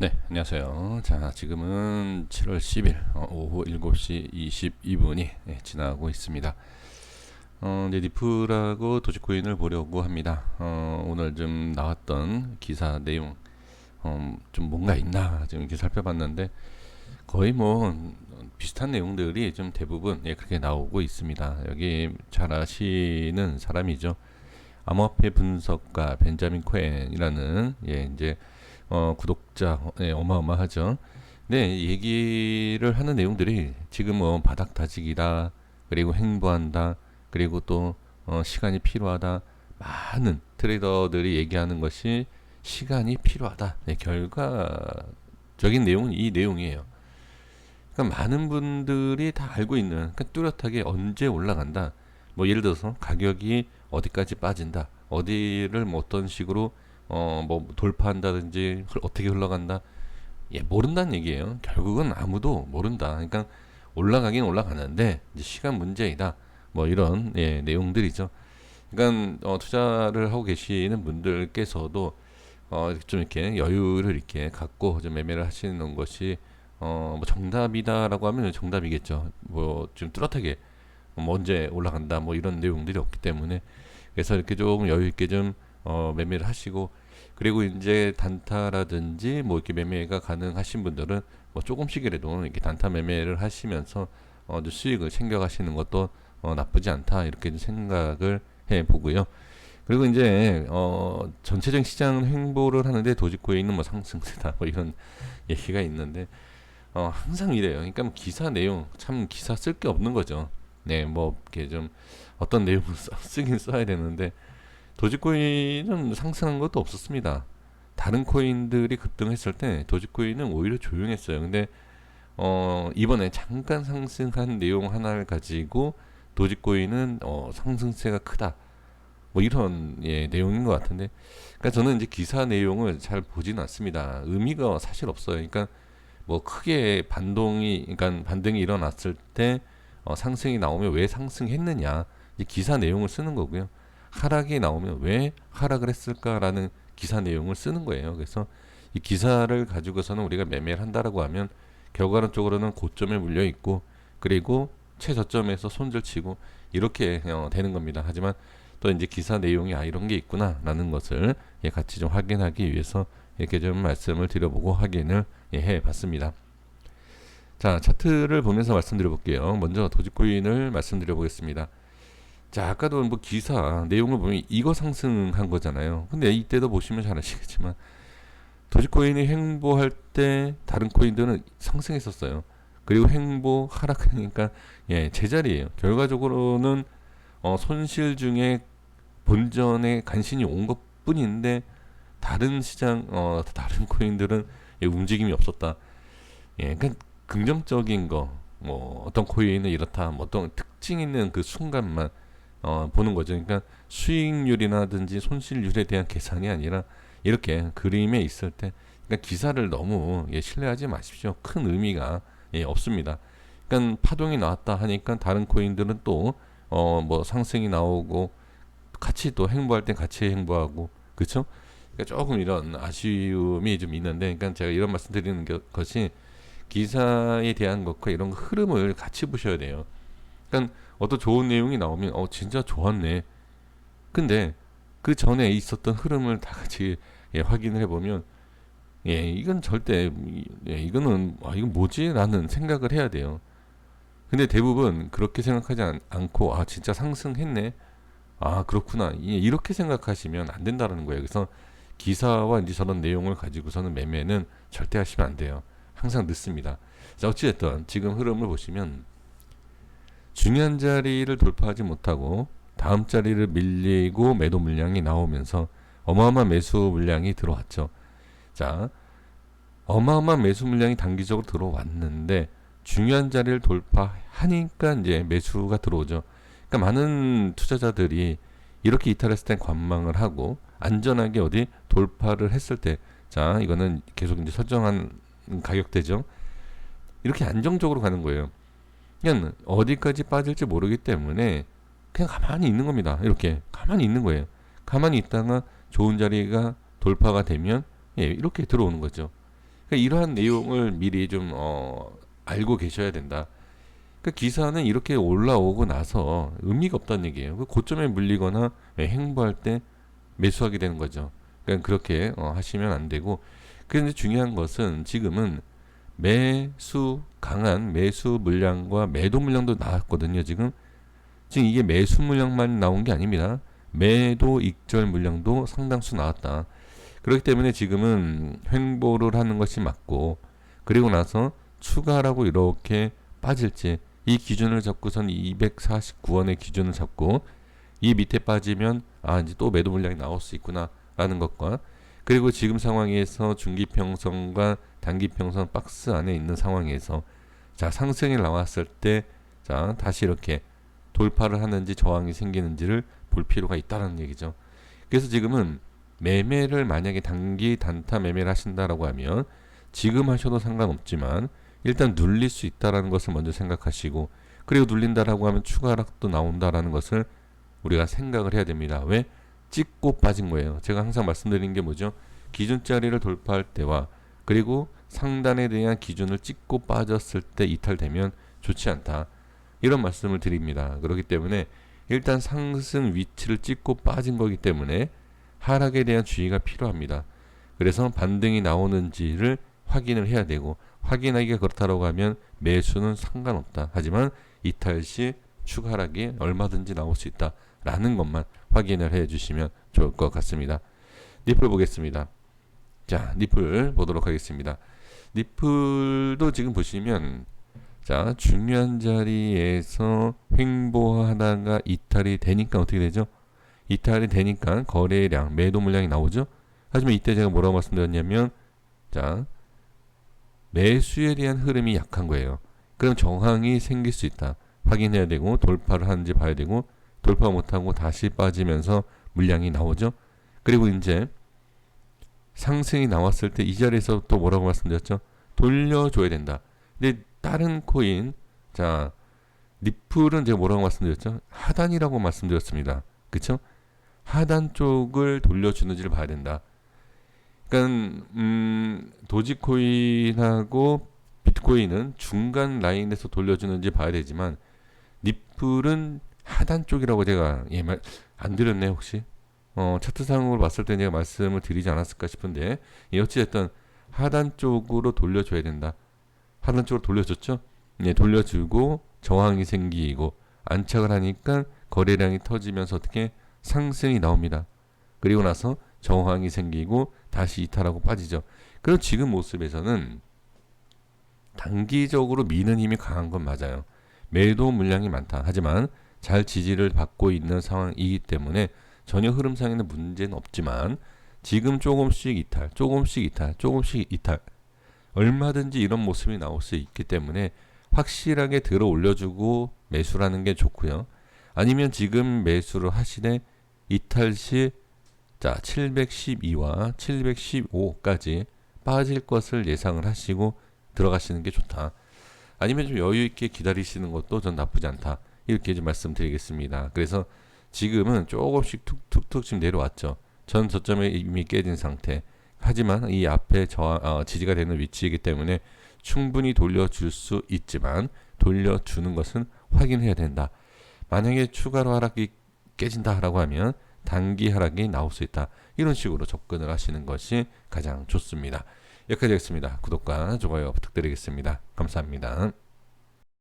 네, 안녕하세요. 자, 지금은 7월 10일 어, 오후 7시 22분이 예, 지나고 있습니다. 어, 이제 리플하고 도지코인을 보려고 합니다. 어, 오늘 좀 나왔던 기사 내용 어, 좀 뭔가 있나 지금 이렇게 살펴봤는데 거의 뭐 비슷한 내용들이 좀 대부분 예, 그렇게 나오고 있습니다. 여기 잘 아시는 사람이죠. 암호화폐 분석가 벤자민 코엔이라는 예, 이제 어, 구독자 네, 어마어마하죠. 네, 얘기를 하는 내용들이 지금 뭐 바닥 다지기다, 그리고 행보한다, 그리고 또 어, 시간이 필요하다. 많은 트레이더들이 얘기하는 것이 시간이 필요하다. 네, 결과적인 내용은 이 내용이에요. 그러니까 많은 분들이 다 알고 있는 그러니까 뚜렷하게 언제 올라간다. 뭐 예를 들어서 가격이 어디까지 빠진다. 어디를 뭐 어떤 식으로 어 뭐 돌파한다든지 어떻게 흘러간다? 예 모른다는 얘기예요. 결국은 아무도 모른다. 그러니까 올라가긴 올라가는데 이제 시간 문제이다. 뭐 이런 예 내용들이죠. 그러니까 어, 투자를 하고 계시는 분들께서도 어, 좀 이렇게 여유를 이렇게 갖고 좀 매매를 하시는 것이 어, 뭐 정답이다라고 하면 정답이겠죠. 뭐 좀 뚜렷하게 뭐 언제 올라간다 뭐 이런 내용들이 없기 때문에 그래서 이렇게 조금 여유 있게 좀 어, 매매를 하시고 그리고 이제 단타라든지 뭐 이렇게 매매가 가능하신 분들은 뭐 조금씩이라도 이렇게 단타 매매를 하시면서 어, 수익을 챙겨가시는 것도 어, 나쁘지 않다 이렇게 생각을 해 보고요. 그리고 이제 어, 전체적인 시장 횡보를 하는데 도지코인은 뭐 상승세다 뭐 이런 얘기가 있는데 어, 항상 이래요. 그러니까 뭐 기사 내용 참 기사 쓸 게 없는 거죠. 네, 뭐 이렇게 좀 어떤 내용을 쓰긴 써야 되는데 도지코인은 상승한 것도 없었습니다. 다른 코인들이 급등했을 때 도지코인은 오히려 조용했어요. 근데 어, 이번에 잠깐 상승한 내용 하나를 가지고 도지코인은 어, 상승세가 크다. 뭐 이런 예, 내용인 것 같은데, 그러니까 저는 이제 기사 내용을 잘 보지는 않습니다. 의미가 사실 없어요. 그러니까 뭐 크게 반동이, 그러니까 반등이 일어났을 때 어, 상승이 나오면 왜 상승했느냐, 기사 내용을 쓰는 거고요. 하락이 나오면 왜 하락을 했을까라는 기사 내용을 쓰는 거예요. 그래서 이 기사를 가지고서는 우리가 매매를 한다라고 하면 결과론적으로는 고점에 물려 있고 그리고 최저점에서 손절치고 이렇게 어, 되는 겁니다. 하지만 또 이제 기사 내용이 아 이런 게 있구나라는 것을 예, 같이 좀 확인하기 위해서 이렇게 좀 말씀을 드려보고 확인을 예, 해봤습니다. 자 차트를 보면서 말씀드려 볼게요. 먼저 도지코인을 말씀드려 보겠습니다. 자, 아까도 뭐 기사 내용을 보면 이거 상승한 거잖아요. 근데 이때도 보시면 잘 아시겠지만 도지코인이 횡보할 때 다른 코인들은 상승했었어요. 그리고 횡보 하락하니까 예, 제자리예요. 결과적으로는 어, 손실 중에 본전에 간신히 온 것뿐인데 다른 시장 어, 다른 코인들은 예, 움직임이 없었다. 예, 그러니까 긍정적인 거, 뭐 어떤 코인은 이렇다, 뭐 어떤 특징 있는 그 순간만 어, 보는 거죠. 그러니까 수익률이라든지 손실률에 대한 계산이 아니라 이렇게 그림에 있을 때 그러니까 기사를 너무 예, 신뢰하지 마십시오. 큰 의미가 예, 없습니다. 그러니까 파동이 나왔다 하니까 다른 코인들은 또 어, 뭐 상승이 나오고 같이 또 행보할 땐 같이 행보하고 그렇죠? 그러니까 조금 이런 아쉬움이 좀 있는데 그러니까 제가 이런 말씀 드리는 것이 기사에 대한 것과 이런 흐름을 같이 보셔야 돼요. 그러니까 어떤 좋은 내용이 나오면 어 진짜 좋았네. 근데 그 전에 있었던 흐름을 다 같이 예, 확인을 해보면 예 이건 절대 예, 이거는 아 이건 뭐지라는 생각을 해야 돼요. 근데 대부분 그렇게 생각하지 않, 않고 아 진짜 상승했네. 아 그렇구나 예, 이렇게 생각하시면 안 된다라는 거예요. 그래서 기사와 이제 저런 내용을 가지고서는 매매는 절대 하시면 안 돼요. 항상 늦습니다. 자 어찌됐든 지금 흐름을 보시면 중요한 자리를 돌파하지 못하고 다음 자리를 밀리고 매도 물량이 나오면서 어마어마한 매수 물량이 들어왔죠. 자, 어마어마한 매수 물량이 단기적으로 들어왔는데 중요한 자리를 돌파하니까 이제 매수가 들어오죠. 그러니까 많은 투자자들이 이렇게 이탈했을 때 관망을 하고 안전하게 어디 돌파를 했을 때 자, 이거는 계속 이제 설정한 가격대죠. 이렇게 안정적으로 가는 거예요. 그냥 어디까지 빠질지 모르기 때문에 그냥 가만히 있는 겁니다. 이렇게 가만히 있는 거예요. 가만히 있다가 좋은 자리가 돌파가 되면 예, 이렇게 들어오는 거죠. 그러니까 이러한 내용을 미리 좀 어, 알고 계셔야 된다. 그 기사는 이렇게 올라오고 나서 의미가 없다는 얘기예요. 그 고점에 물리거나 예, 행보할 때 매수하게 되는 거죠. 그러니까 그렇게 어, 하시면 안 되고 그런데 중요한 것은 지금은 매수 강한 매수 물량과 매도 물량도 나왔거든요. 지금 지금 이게 매수 물량만 나온 게 아닙니다. 매도 익절 물량도 상당수 나왔다. 그렇기 때문에 지금은 횡보를 하는 것이 맞고 그리고 나서 추가라고 이렇게 빠질지 이 기준을 잡고선 249원의 기준을 잡고 이 밑에 빠지면 아 이제 또 매도 물량이 나올 수 있구나라는 것과 그리고 지금 상황에서 중기평선과 단기 평선 박스 안에 있는 상황에서 자 상승이 나왔을 때 자 다시 이렇게 돌파를 하는지 저항이 생기는지를 볼 필요가 있다는 얘기죠. 그래서 지금은 매매를 만약에 단기 단타 매매를 하신다라고 하면 지금 하셔도 상관없지만 일단 눌릴 수 있다라는 것을 먼저 생각하시고 그리고 눌린다라고 하면 추가 하락도 나온다라는 것을 우리가 생각을 해야 됩니다. 왜? 찍고 빠진 거예요. 제가 항상 말씀드리는 게 뭐죠? 기준자리를 돌파할 때와 그리고 상단에 대한 기준을 찍고 빠졌을 때 이탈되면 좋지 않다. 이런 말씀을 드립니다. 그렇기 때문에 일단 상승 위치를 찍고 빠진 거기 때문에 하락에 대한 주의가 필요합니다. 그래서 반등이 나오는지를 확인을 해야 되고 확인하기가 그렇다고 하면 매수는 상관없다. 하지만 이탈 시 추가 하락이 얼마든지 나올 수 있다라는 것만 확인을 해 주시면 좋을 것 같습니다. 니플 보겠습니다. 자, 니플 보도록 하겠습니다. 니플도 지금 보시면 자, 중요한 자리에서 횡보하다가 이탈이 되니까 어떻게 되죠? 이탈이 되니까 거래량, 매도 물량이 나오죠? 하지만 이때 제가 뭐라고 말씀드렸냐면, 자, 매수에 대한 흐름이 약한 거예요. 그럼 정황이 생길 수 있다. 확인해야 되고, 돌파를 하는지 봐야 되고, 돌파 못하고 다시 빠지면서 물량이 나오죠? 그리고 이제 상승이 나왔을 때 이 자리에서 또 뭐라고 말씀드렸죠? 돌려줘야 된다. 근데 다른 코인 자 니플은 제가 뭐라고 말씀드렸죠? 하단이라고 말씀드렸습니다. 그쵸? 하단 쪽을 돌려주는지를 봐야 된다. 그러니까 음, 도지코인하고 비트코인은 중간 라인에서 돌려주는지 봐야 되지만 니플은 하단 쪽이라고 제가 예말 안 드렸네 혹시 어 차트상으로 봤을 때 제가 말씀을 드리지 않았을까 싶은데 예, 어찌됐든 하단 쪽으로 돌려줘야 된다. 하단 쪽으로 돌려줬죠. 네, 돌려주고 저항이 생기고 안착을 하니까 거래량이 터지면서 어떻게 상승이 나옵니다. 그리고 나서 저항이 생기고 다시 이탈하고 빠지죠. 그럼 지금 모습에서는 단기적으로 미는 힘이 강한 건 맞아요. 매도 물량이 많다. 하지만 잘 지지를 받고 있는 상황이기 때문에 전혀 흐름상에는 문제는 없지만 지금 조금씩 이탈, 조금씩 이탈, 조금씩 이탈 얼마든지 이런 모습이 나올 수 있기 때문에 확실하게 들어 올려주고 매수라는 게 좋고요. 아니면 지금 매수를 하시되 이탈 시 자, 712와 715까지 빠질 것을 예상을 하시고 들어가시는 게 좋다. 아니면 좀 여유 있게 기다리시는 것도 전 나쁘지 않다. 이렇게 좀 말씀드리겠습니다. 그래서 지금은 조금씩 툭툭툭 지금 내려왔죠. 전 저점에 이미 깨진 상태. 하지만 이 앞에 저 어, 지지가 되는 위치이기 때문에 충분히 돌려줄 수 있지만 돌려주는 것은 확인해야 된다. 만약에 추가로 하락이 깨진다라고 하면 단기 하락이 나올 수 있다. 이런 식으로 접근을 하시는 것이 가장 좋습니다. 여기까지 하겠습니다. 구독과 좋아요 부탁드리겠습니다. 감사합니다.